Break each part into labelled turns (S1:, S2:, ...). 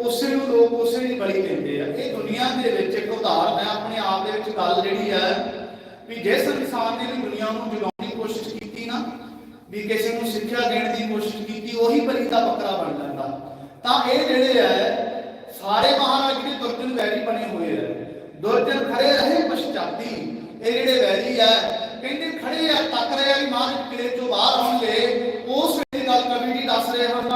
S1: ਉਸੇ ਨੂੰ ਲੋਕ ਉਸੇ ਦੀ ਬਲੀ ਦਿੰਦੇ ਆ। ਇਹ ਦੁਨੀਆ ਦੇ ਵਿੱਚ ਇੱਕ ਉਦਾਹਰਨ ਹੈ, ਆਪਣੇ ਆਪ ਦੇ ਵਿੱਚ ਗੱਲ ਜਿਹੜੀ ਹੈ ਵੀ ਜਿਸ ਇਨਸਾਨ ਨੇ ਵੀ ਦੁਨੀਆ ਨੂੰ ਜਗਾਉਣ ਦੀ ਕੋਸ਼ਿਸ਼ ਕੀਤੀ ਨਾ, ਵੀ ਕਿਸੇ ਨੂੰ ਸਿੱਖਿਆ ਦੇਣ ਦੀ ਕੋਸ਼ਿਸ਼ ਕੀਤੀ, ਉਹੀ ਬਲੀ ਦਾ ਬੱਕਰਾ ਬਣ ਜਾਂਦਾ। ਤਾਂ ਇਹ ਜਿਹੜੇ ਹੈ, ਸਾਰੇ ਮਹਾਰਾਜ ਜਿਹੜੇ ਦੁਰਜਨ ਵੈਰੀ ਬਣੇ ਹੋਏ ਆ। ਦੁਰਜਨ ਖੜੇ ਰਹੇ ਪਛਤਾਤੀ। ਇਹ ਜਿਹੜੇ ਵੈਰੀ ਆ, ਕਹਿੰਦੇ ਖੜੇ ਆ, ਤੱਕ ਰਹੇ ਆ ਵੀ ਮਹਾਰਾਜ ਕਿਲੇ ਚੋਂ ਬਾਹਰ ਆਉਣਗੇ ਉਸ ਵੇਲੇ ਗੱਲ ਕਵੀ ਜੀ ਦੱਸ ਰਹੇ ਹਨ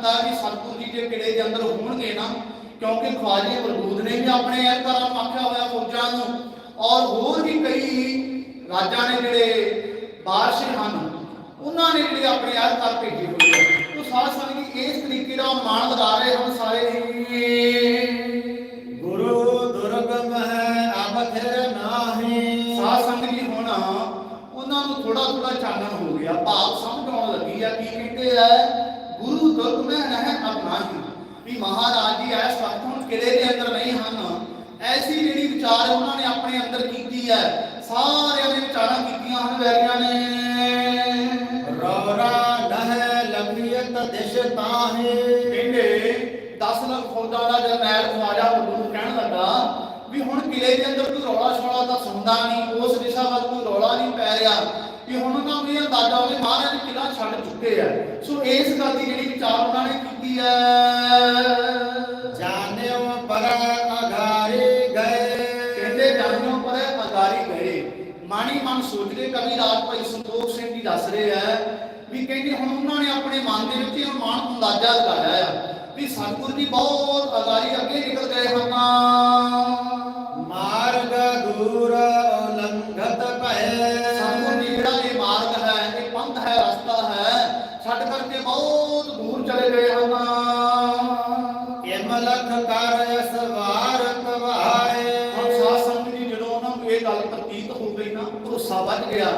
S1: ਕੀਤਾ ਵੀ ਸਤਿਗੁਰੂ ਜੀ ਦੇ ਕਿਲੇ ਦੇ ਅੰਦਰ ਹੋਣਗੇ ਨਾ ਕਿਉਂਕਿ ਖਵਾਜੇ ਬਰਬੂਦ ਨੇ ਵੀ ਆਪਣੇ ਅਹਿਲਕਾਰਾਂ ਨੂੰ ਆਖਿਆ ਹੋਇਆ ਫੌਜਾਂ ਨੂੰ। ਔਰ ਹੋਰ ਵੀ ਕਈ ਰਾਜਾਂ ਨੇ ਜਿਹੜੇ ਬਾਦਸ਼ਾਹ ਹਨ ਉਹਨਾਂ ਨੇ ਜਿਹੜੇ ਆਪਣੇ ਅਹਿਲਕਾਰ ਭੇਜੇ ਹੋਏ ਆ। ਉਹ ਸਾਧ ਸੰਗਤ ਜੀ ਇਸ ਤਰੀਕੇ ਦਾ ਮਾਣ ਲਗਾ ਰਹੇ ਹਨ ਸਾਰੇ। ਹੀ।
S2: ਗੁਰੂ ਦੁਰਗਮ ਹੈ ਅਬ ਥਿਰ ਨਾਹੀ।
S1: ਸਾਧ ਸੰਗਤ ਜੀ ਹੁਣ ਉਹਨਾਂ ਨੂੰ ਥੋੜਾ ਥੋੜਾ ਚਾਨਣ ਹੋ ਗਿਆ। ਭਾਵ ਸਮਝ ਆਉਣ ਲੱਗੀ ਆ ਕੀ ਕਹਿੰਦੇ ਆ ਗੁਰੂ ਦੁਰਗ ਮੈਂ ਨਹਿ ਅਬਨਾਹੀ ਵੀ ਮਹਾਰਾਜ ਜੀ ਐਸ ਵਕਤ ਹੁਣ ਕਿਲੇ ਦੇ ਅੰਦਰ ਨਹੀਂ ਹਨ ਐਸੀ ਜਿਹੜੀ ਵਿਚਾਰ ਉਹਨਾਂ ਨੇ ਆਪਣੇ ਅੰਦਰ ਕੀਤੀ ਹੈ ਸਾਰਿਆਂ ਨੇ ਵਿਚਾਰਾਂ ਕੀਤੀਆਂ ਹਨ ਵੈਰੀਆਂ ਨੇ
S2: ਰੌਰਾ ਨਹਿ ਲੰਬੀਅਤ ਦਿਸ਼ ਤਾਹੇ
S1: ਕਹਿੰਦੇ 10 ਲੱਖ ਫੌਜਾਂ ਦਾ ਜਰਨੈਲ ਖਵਾਜਾ ਮਰਦੂਦ ਕਹਿਣ ਲੱਗਾ ਵੀ ਹੁਣ ਕਿਲੇ ਦੇ ਅੰਦਰ ਕੋਈ ਰੌਲਾ ਛੋਲਾ ਤਾਂ ਸੁਣਦਾ ਨਹੀਂ, ਉਸ ਦਿਸ਼ਾ ਵੱਲ ਕੋਈ ਰੌਲਾ ਨਹੀਂ ਪੈ ਰਿਹਾ। ਵੀ ਹੁਣ ਉਹਨਾਂ ਨੂੰ ਇਹ ਅੰਦਾਜ਼ਾ ਹੋਵੇ ਮਹਾਰਾਜ ਕਿਲਾ ਛੱਡ ਚੁੱਕੇ ਆ। ਸੋ ਇਸ ਗੱਲ ਦੀ ਜਿਹੜੀ ਵਿਚਾਰ ਉਹਨਾਂ ਨੇ ਕੀਤੀ ਹੈ
S2: ਜਾਣਿਓ ਪਰ ਅਗਾਰੇ ਗਏ।
S1: ਕਹਿੰਦੇ ਜਾਨਿਓ ਪਰ ਅਗਾਰੀ ਗਏ। ਮਾਣੀ ਮਨ ਸੋਚਦੇ ਕਵੀ ਰਾਜ ਭਾਈ ਸੰਤੋਖ ਸਿੰਘ ਜੀ ਦੱਸ ਰਹੇ ਆ ਵੀ ਕਹਿੰਦੇ ਹੁਣ ਉਹਨਾਂ ਨੇ ਆਪਣੇ ਮਨ ਦੇ ਵਿੱਚ ਇਹ ਮਾਣ ਅੰਦਾਜ਼ਾ ਲਗਾਇਆ ਆ ਵੀ ਸਤਿਗੁਰੂ ਜੀ ਬਹੁਤ ਅਗਾਰੀ ਅੱਗੇ ਨਿਕਲ ਗਏ ਹਨ
S2: ਕਰ
S1: ਹੁਣ ਸਾਧ ਸੰਗਤ ਜੀ ਜਦੋਂ ਉਹਨਾਂ ਨੂੰ ਇਹ ਗੱਲ ਪ੍ਰਤੀਤ ਹੋ ਗਈ ਨਾ ਭਰੋਸਾ ਵੱਧ ਗਿਆ।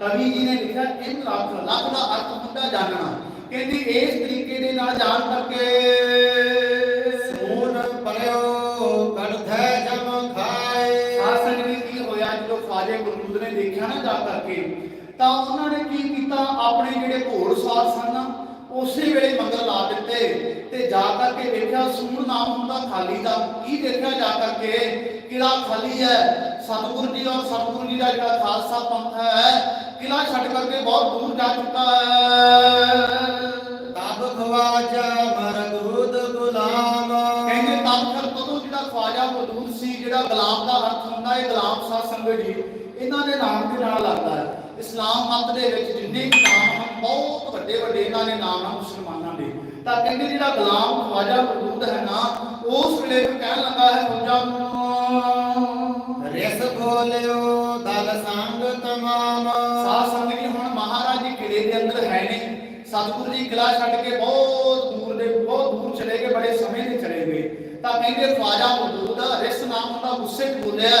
S1: ਕਵੀ ਜੀ ਨੇ ਲਿਖਿਆ ਇਹ ਲੱਖ ਲੱਖ ਦਾ ਅਰਥ ਹੁੰਦਾ ਜਾਣਨਾ ਕਹਿੰਦੀ ਇਸ ਤਰੀਕੇ ਦੇ ਨਾਲ ਜਾਣ ਕਰਕੇ
S2: ਸੂਨ ਪਰਿਓ ਕੜਧੈ ਜਮ ਖਾਏ।
S1: ਸਾਧ ਸੰਗਤ ਜੀ ਕੀ ਹੋਇਆ? ਜਦੋਂ ਖਾਜੇ ਗੁਰਮੁਦ ਨੇ ਦੇਖਿਆ ਨਾ ਜਾ ਕਰਕੇ ਤਾਂ ਉਹਨਾਂ ਨੇ ਕੀ ਕੀਤਾ? ਆਪਣੇ ਜਿਹੜੇ ਘੋੜ ਸਾਧ ਸਨ ਨਾ, ਉਸੇ ਵੇਲੇ ਮੰਗਲ ਲਾ ਦਿੱਤੇ ਤੇ ਜਾ ਕਰਕੇ ਦੇਖਿਆ ਸੂਣ ਨਾਮ ਹੁੰਦਾ ਖਾਲੀ ਦਾ। ਕੀ ਦੇਖਿਆ ਜਾ ਕਰਕੇ? ਕਿਲਾ ਖਾਲੀ ਹੈ। ਸਤਿਗੁਰੂ ਜੀ ਔਰ ਸਤਿਗੁਰੂ ਜੀ ਦਾ ਜਿਹੜਾ ਖਾਲਸਾ ਪੰਥ ਹੈ ਕਿਲਾ ਛੱਡ ਕਰਕੇ ਬਹੁਤ ਦੂਰ ਜਾ ਚੁੱਕਾ ਹੈ।
S2: ਤਬ ਖਵਾਜਾ ਮਰਦੂਦ ਗੁਲਾਮ।
S1: ਕਹਿੰਦੇ ਤਬ ਫਿਰ ਕਦੋਂ ਜਿਹੜਾ ਖਵਾਜਾ ਮੌਜੂਦ ਸੀ ਜਿਹੜਾ ਗੁਲਾਮ ਦਾ ਅਰਥ ਹੁੰਦਾ ਹੈ ਗੁਲਾਮ ਸਾਧ ਸੰਗਤ ਜੀ ਇਹਨਾਂ ਦੇ ਨਾਮ ਦੇ ਨਾਲ ਲੱਗਦਾ ਹੈ। ਇਸਲਾਮ ਮਤ ਦੇ ਵਿੱਚ ਜਿੰਨੇ ਨਾਮ ਹਨ ਬਹੁਤ ਵੱਡੇ ਵੱਡੇ ਇਹਨਾਂ ਦੇ ਨਾਮ ਹਨ ਮੁਸਲਮਾਨਾਂ ਤਾਂ ਕਹਿੰਦੇ ਜਿਹੜਾ ਗੁਲਾਮ ਖਵਾਜਾ ਮੌਜੂਦ ਹੈ ਨਾ ਉਸ ਵੇਲੇ ਨੂੰ ਕਹਿਣ ਲੱਗਾ ਹੈ ਫੌਜਾਂ ਨੂੰ
S2: ਰਿਸ ਖੋਲਿਓ ਦਲ ਸੰਗ ਤਮਾਮ
S1: ਸਾਧ ਸੰਗਤ ਜੀ ਹੁਣ ਮਹਾਰਾਜ ਜੀ ਕਿਲੇ ਦੇ ਅੰਦਰ ਹੈ ਨਹੀਂ ਸਤਿਗੁਰੂ ਜੀ ਕਿਲਾ ਛੱਡ ਕੇ ਬਹੁਤ ਦੂਰ ਦੇ ਬਹੁਤ ਦੂਰ ਚਲੇ ਗਏ ਬੜੇ ਸਮੇਂ ਦੇ ਚਲੇ ਗਏ ਤਾਂ ਕਹਿੰਦੇ ਖਵਾਜਾ ਮੌਜੂਦ ਆ ਰਿਸ ਨਾਮ ਦਾ ਗੁੱਸੇ 'ਚ ਬੋਲਿਆ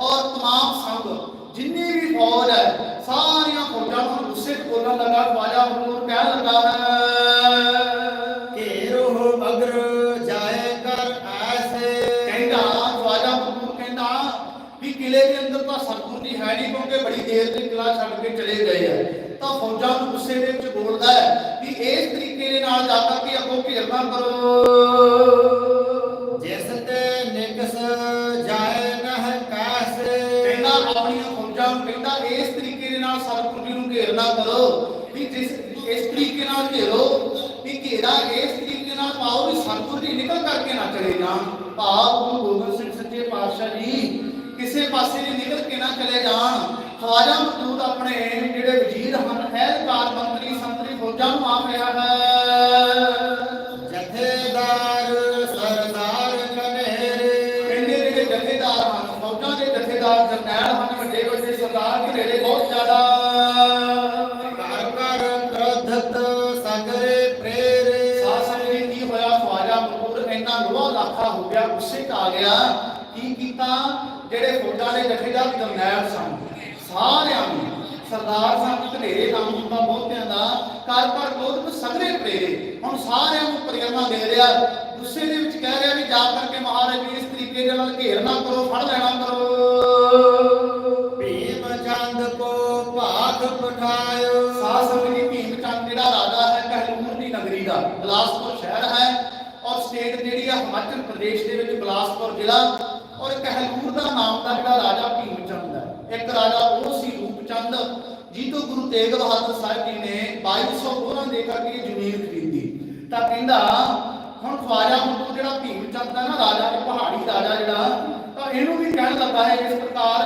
S1: ਔਰ तमाम ਸੰਗ ਜਿੰਨੀ ਵੀ ਫੌਜ ਹੈ ਸਾਰੀਆਂ ਫੌਜਾਂ ਨੂੰ ਗੁੱਸੇ 'ਚ ਬੋਲਣ ਲੱਗਾ ਖਵਾਜਾ ਮੌਜੂਦ ਕਹਿਣ ਲੱਗਾ ਹੈ ਕਿਲੇ ਦੇ ਅੰਦਰ ਤਾਂ ਸਤਿਗੁਰੂ ਜੀ ਹੈ ਨਹੀਂ ਕਿਉਂਕਿ ਬੜੀ ਦੇਰ ਦੇ ਕਿਲਾ ਛੱਡ ਕੇ ਚਲੇ ਗਏ ਆ। ਤਾਂ ਫੌਜਾਂ ਨੂੰ ਗੁੱਸੇ ਦੇ ਵਿੱਚ ਬੋਲਦਾ ਹੈ ਵੀ ਇਸ ਤਰੀਕੇ ਦੇ ਨਾਲ ਜਾ ਕੇ ਅੱਗੋਂ ਘੇਰਨਾ ਕਰੋ।
S2: ਜਿਸ ਤੇ ਨਿਕਸ ਜਾਏ ਨਹ ਕਾਸੇ।
S1: ਕਹਿੰਦਾ ਆਪਣੀਆਂ ਫੌਜਾਂ ਨੂੰ ਕਹਿੰਦਾ ਇਸ ਤਰੀਕੇ ਦੇ ਨਾਲ ਸਤਿਗੁਰੂ ਜੀ ਨੂੰ ਘੇਰਨਾ ਕਰੋ। ਵੀ ਜਿਸ ਇਸ ਤਰੀਕੇ ਨਾਲ ਘੇਰੋ ਵੀ ਘੇਰਾ ਇਸ ਤਰੀਕੇ ਨਾਲ ਪਾਓ ਵੀ ਸਤਿਗੁਰੂ ਜੀ ਨਿਕਲ ਕਰਕੇ ਨਾ ਚਲੇ ਜਾਣ। ਭਾਵ ਗੁਰੂ ਗੋਬਿੰਦ ਸਿੰਘ ਸੱਚੇ ਪਾਤਸ਼ਾਹ ਜੀ ਕਿਸੇ ਪਾਸੇ ਵੀ ਨਿਕਲ ਕੇ ਨਾ ਚਲੇ ਜਾਣ। ਖਵਾਜਾ ਮਸੂਦ ਆਪਣੇ ਜਿਹੜੇ ਵਜ਼ੀਰ ਹਨ ਅਹਿਲਕਾਰ ਮੰਤਰੀ ਸੰਤਰੀ ਫੌਜਾਂ ਨੂੰ ਆਖ ਰਿਹਾ ਹੈ।
S2: ਜਥੇਦਾਰ ਸਰਦਾਰ ਕਨੇਰੇ
S1: ਜਥੇਦਾਰ ਹਨ ਫੌਜਾਂ ਦੇ ਜਥੇਦਾਰ ਜਰਨੈਲ ਹਨ ਵੱਡੇ ਵੱਡੇ ਸਰਦਾਰ ਘੇਰੇ ਬਹੁਤ ਜ਼ਿਆਦਾ।
S2: ਕਰ ਕਰ ਕ੍ਰੋਧਤ ਸਗਰੇ ਪ੍ਰੇਰੇ।
S1: ਸਾਧ ਸੰਗਤ ਜੀ ਕੀ ਹੋਇਆ? ਖਵਾਜਾ ਮਕਬੂਲ ਇੰਨਾ ਲੋਹਾ ਲਾਖਾ ਹੋ ਗਿਆ ਗੁੱਸੇ ਆ ਗਿਆ। ਕੀ ਕੀਤਾ? ਜਿਹੜੇ ਫੌਜਾਂ ਦੇ ਜਥੇਦਾਰ ਜਰਨੈਲ ਸਨ ਸਾਰਿਆਂ ਨੂੰ ਸਰਦਾਰ ਸਾਹਿਬ ਘਨੇਰੇ ਨਾਮ ਹੁੰਦਾ ਬਹੁਤਿਆਂ ਦਾ ਕਰ ਕਰ ਨੂੰ ਸਗਰੇ ਪ੍ਰੇਰੇ ਹੁਣ ਸਾਰਿਆਂ ਨੂੰ ਪ੍ਰੇਰਨਾ ਦੇ ਰਿਹਾ ਗੁੱਸੇ ਦੇ ਵਿੱਚ ਕਹਿ ਰਿਹਾ ਵੀ ਜਾ ਕਰਕੇ ਮਹਾਰਾਜ ਜੀ ਇਸ ਤਰੀਕੇ ਦੇ ਨਾਲ ਘੇਰ ਨਾ ਕਰੋ ਫੜ ਲੈਣਾ ਕਰੋ।
S2: ਭੀਮ ਚੰਦ ਕੋ ਭਾਖ ਪਠਾਇਓ।
S1: ਸੰਗਤ ਜੀ ਭੀਮ ਚੰਦ ਜਿਹੜਾ ਰਾਜਾ ਹੈ ਕਹਿਲੂਰ ਦੀ ਨਗਰੀ ਦਾ ਬਲਾਸਪੁਰ ਸ਼ਹਿਰ ਹੈ ਔਰ ਸਟੇਟ ਜਿਹੜੀ ਆ ਹਿਮਾਚਲ ਪ੍ਰਦੇਸ਼ ਦੇ ਵਿੱਚ ਬਲਾਸਪੁਰ ਜ਼ਿਲ੍ਹਾ ਔਰ ਕਹਿਲੂਰ ਦਾ ਨਾਮ ਦਾ ਜਿਹੜਾ ਰਾਜਾ ਭੀਮ ਚੰਦ ਹੈ। ਇੱਕ ਰਾਜਾ ਉਹ ਸੀ ਰੂਪਚੰਦ ਜੀ ਤੋਂ ਗੁਰੂ ਤੇਗ ਬਹਾਦਰ ਸਾਹਿਬ ਜੀ ਨੇ 2212 ਦੇ ਕਰਕੇ ਜ਼ਮੀਨ ਖਰੀਦੀ। ਤਾਂ ਕਹਿੰਦਾ ਹੁਣ ਖਵਾਜਾ ਮੁੱਤੂ ਜਿਹੜਾ ਭੀਮ ਚੰਦ ਹੈ ਨਾ ਰਾਜਾ ਇਹ ਪਹਾੜੀ ਰਾਜਾ ਜਿਹੜਾ ਤਾਂ ਇਹਨੂੰ ਵੀ ਕਹਿਣ ਲੱਗਾ ਹੈ ਇਸ ਪ੍ਰਕਾਰ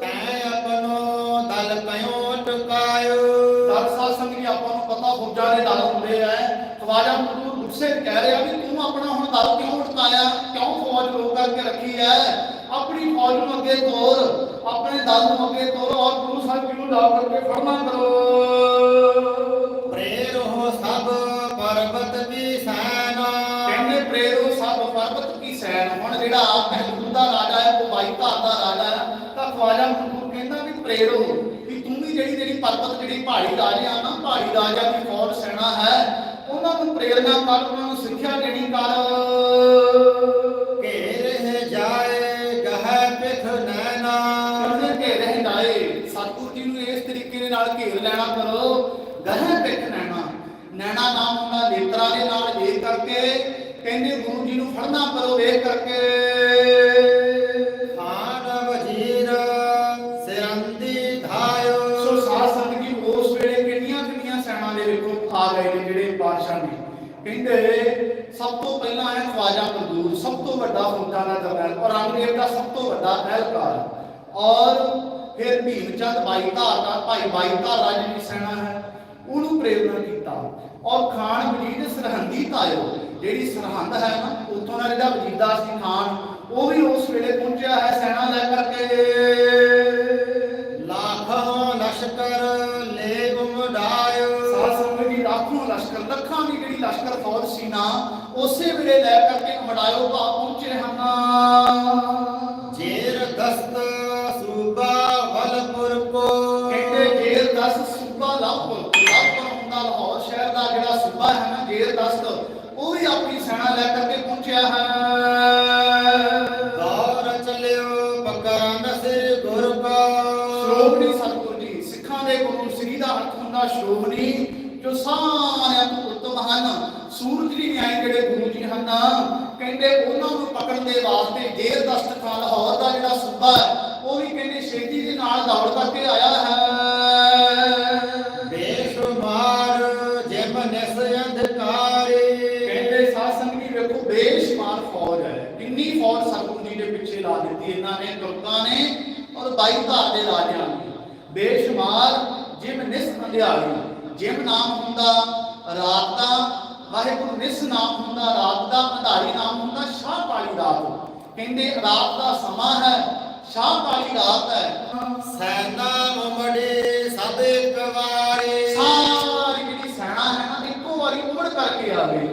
S2: ਤੈ ਆਪਣੋ ਦਲ ਕਯੋ ਟੁਕਾਇਓ
S1: ਦਲ ਸਾਧ ਸੰਗਤ ਜੀ ਆਪਾਂ ਨੂੰ ਪਤਾ ਫੌਜਾਂ ਦੇ ਦਲ ਹੁੰਦੇ ਆ। ਖਵਾਜਾ ਮਜ਼ਦੂਰ ਗੁੱਸੇ ਕਹਿ ਰਿਹਾ ਵੀ ਤੂੰ ਆਪਣਾ ਹੁਣ ਦਲ ਕਿਉਂ ਉਠਾਇਆ ਕਿਉਂ ਫੌਜ ਰੋਕ ਕਰਕੇ ਰੱਖੀ ਹੈ? ਆਪਣੀ ਫੌਜ ਨੂੰ ਅੱਗੇ ਤੋਰ ਆਪਣੇ ਦਲ ਨੂੰ ਅੱਗੇ ਤੋਰ ਔਰ ਗੁਰੂ ਸਾਹਿਬ ਜੀ ਨੂੰ ਲਾ ਕਰਕੇ ਫਰਮਾ ਕਰੋ।
S2: ਪ੍ਰੇਰੋ ਸਭ ਪਰਬਤ ਕੀ ਸੈਨਾ?
S1: ਕਹਿੰਦੇ ਪ੍ਰੇਰੋ ਸਭ ਪਰਬਤ ਕੀ ਸੈਨ? ਹੁਣ ਜਿਹੜਾ ਪਹਿਲੂ ਦਾ ਰਾਜਾ ਹੈ ਉਹ ਬਾਈ ਧਾਰ ਦਾ ਰਾਜਾ ਹੈ। ਤਾਂ ਖਵਾਜਾ ਮਜ਼ਦੂਰ ਕਹਿੰਦਾ ਵੀ ਪ੍ਰੇਰੋ ਵੀ ਤੂੰ ਵੀ ਜਿਹੜੀ ਜਿਹੜੀ ਪਰਬਤ ਜਿਹੜੀ ਪਹਾੜੀ ਰਾਜਾ ਨਾ ਪਹਾੜੀ ਰਾਜਾ ਦੀ ਫੌਜ ਸੈਨਾ ਹੈ ਉਹਨਾਂ ਨੂੰ ਪ੍ਰੇਰਨਾ ਕਰ ਉਹਨਾਂ ਨੂੰ ਸਿੱਖਿਆ ਦੇਣੀ ਕਰ।
S2: ਘੇਰੇ ਜਾਏ ਗਹਿ ਪਿਖ ਨੈਣਾ।
S1: ਉਹਨੇ ਘੇਰੇ ਹਟਾਏ ਸਤਿਗੁਰੂ ਜੀ ਨੂੰ ਇਸ ਤਰੀਕੇ ਦੇ ਨਾਲ ਘੇਰ ਲੈਣਾ ਕਰੋ। ਗਹਿ ਪਿੱਠ ਨੈਣਾ। ਨੈਣਾ ਨਾਮ ਹੁੰਦਾ ਨੇਤਰਾਂ ਦੇ ਨਾਲ ਵੇਖ ਕਰਕੇ ਕਹਿੰਦੇ ਗੁਰੂ ਜੀ ਨੂੰ ਫੜਨਾ ਕਰੋ ਵੇਖ ਕਰਕੇ। ਕਹਿੰਦੇ ਸਭ ਤੋਂ ਪਹਿਲਾਂ ਹੈ ਖਵਾਜਾ ਮਜ਼ਦੂਰ ਸਭ ਤੋਂ ਵੱਡਾ ਦਾ ਜਰਨੈਲ ਔਰੰਗਜ਼ੇਬ ਦਾ ਸਭ ਤੋਂ ਵੱਡਾ ਅਹਿਲਕਾਰ। ਔਰ ਫਿਰ ਭੀਮ ਚੰਦ ਬਾਈ ਧਾਰ ਦਾ ਭਾਈ ਬਾਈ ਧਾਰਾ ਜਿਹੜੀ ਸੈਨਾ ਹੈ ਉਹਨੂੰ ਪ੍ਰੇਰਨਾ ਕੀਤਾ। ਔਰ ਖਾਨ ਵਜੀਦ ਸਰਹੰਦੀ ਤਾਇਓ ਜਿਹੜੀ ਸਰਹੰਦ ਹੈ ਨਾ ਉੱਥੋਂ ਦਾ ਜਿਹੜਾ ਵਜੀਦਾ ਸੀ ਖਾਨ ਉਹ ਵੀ ਉਸ ਵੇਲੇ ਪਹੁੰਚਿਆ ਹੈ ਸੈਨਾ ਲੈ ਕਰਕੇ।
S2: ਲਾਖੋਂ ਲਸ਼ਕਰ ਲੈ ਉਮੜਾਇਓ
S1: ਸਾਧ ਸੰਗਤ ਜੀ ਲੱਖੋਂ ਲਸ਼ਕਰ ਲੱਖਾਂ ਦੀ ਲਸ਼ਕਰ ਫੌਜ ਸੀ ਨਾ ਉਸੇ ਵੇਲੇ ਲੈ ਕਰਕੇ ਮੜਾਇਓ ਭਾ ਪਹੁੰਚੇ ਹਨ
S2: ਜੇਰ ਦਸਤ ਸੂਬਾ ਵਲਪੁਰ ਕੋ।
S1: ਕਹਿੰਦੇ ਜੇਰ 10 ਸੂਬਾ ਲਾਹੌਰ ਲਾਹੌਰ ਹੁੰਦਾ ਲਾਹੌਰ ਸ਼ਹਿਰ ਦਾ ਜਿਹੜਾ ਸੂਬਾ ਹੈ ਨਾ ਜੇਰ 10 ਉਹ ਵੀ ਆਪਣੀ ਸੈਨਾ ਲੈ ਕਰਕੇ ਪਹੁੰਚਿਆ ਹੈ। ਦੀ ਨਿਆਏ ਜਿਹੜੇ ਗੁਰੂ ਜੀ ਹਨ ਕਹਿੰਦੇ ਉਹਨਾਂ ਨੂੰ ਪਕੜਨ ਦੇ ਵਾਸਤੇ ਜੇਰ ਦਸਤ ਖਾਨ ਲਾਹੌਰ ਦਾ ਜਿਹੜਾ ਸੂਬਾ ਹੈ ਉਹ ਵੀ ਕਹਿੰਦੇ ਛੇਤੀ ਦੇ ਨਾਲ ਦੌੜ ਕਰਕੇ ਆਇਆ ਹੈ।
S2: ਬੇਸ਼ੁਮਾਰ ਜਿਮ ਨਿਸ ਅੰਧਕਾਰੇ।
S1: ਕਹਿੰਦੇ ਸਾਧ ਸੰਗਤ ਜੀ ਵੇਖੋ ਬੇਸ਼ੁਮਾਰ ਫੌਜ ਹੈ। ਕਿੰਨੀ ਫੌਜ ਸਤਿਗੁਰੂ ਜੀ ਦੇ ਪਿੱਛੇ ਲਾ ਦਿੱਤੀ ਇਹਨਾਂ ਨੇ ਤੁਰਕਾਂ ਨੇ ਔਰ ਬਾਈ ਧਾਰ ਦੇ ਰਾਜਿਆਂ ਨੇ। ਬੇਸ਼ੁਮਾਰ ਜਿਮ ਨਿਸ ਅੰਧਿਆਰੀ ਜਿਮ ਨਾਮ ਹੁੰਦਾ ਰਾਤ ਦਾ ਵਾਹਿਗੁਰੂ ਨਿਸ ਨਾਮ ਹੁੰਦਾ ਰਾਤ ਦਾ ਅਧਾਰੀ ਨਾਮ ਹੁੰਦਾ ਸ਼ਾਹ ਕਾਲੀ ਰਾਤ। ਕਹਿੰਦੇ ਰਾਤ ਦਾ ਸਮਾਂ ਹੈ ਸ਼ਾਹ ਕਾਲੀ ਰਾਤ ਹੈ।
S2: ਸੈਨਾ ਮੁਮੜੇ ਸਭ ਇੱਕ
S1: ਸਾਰੀ ਜਿਹੜੀ ਸੈਨਾ ਹੈ ਨਾ ਇੱਕੋ ਵਾਰੀ ਉਮੜ ਕਰਕੇ ਆ ਗਈ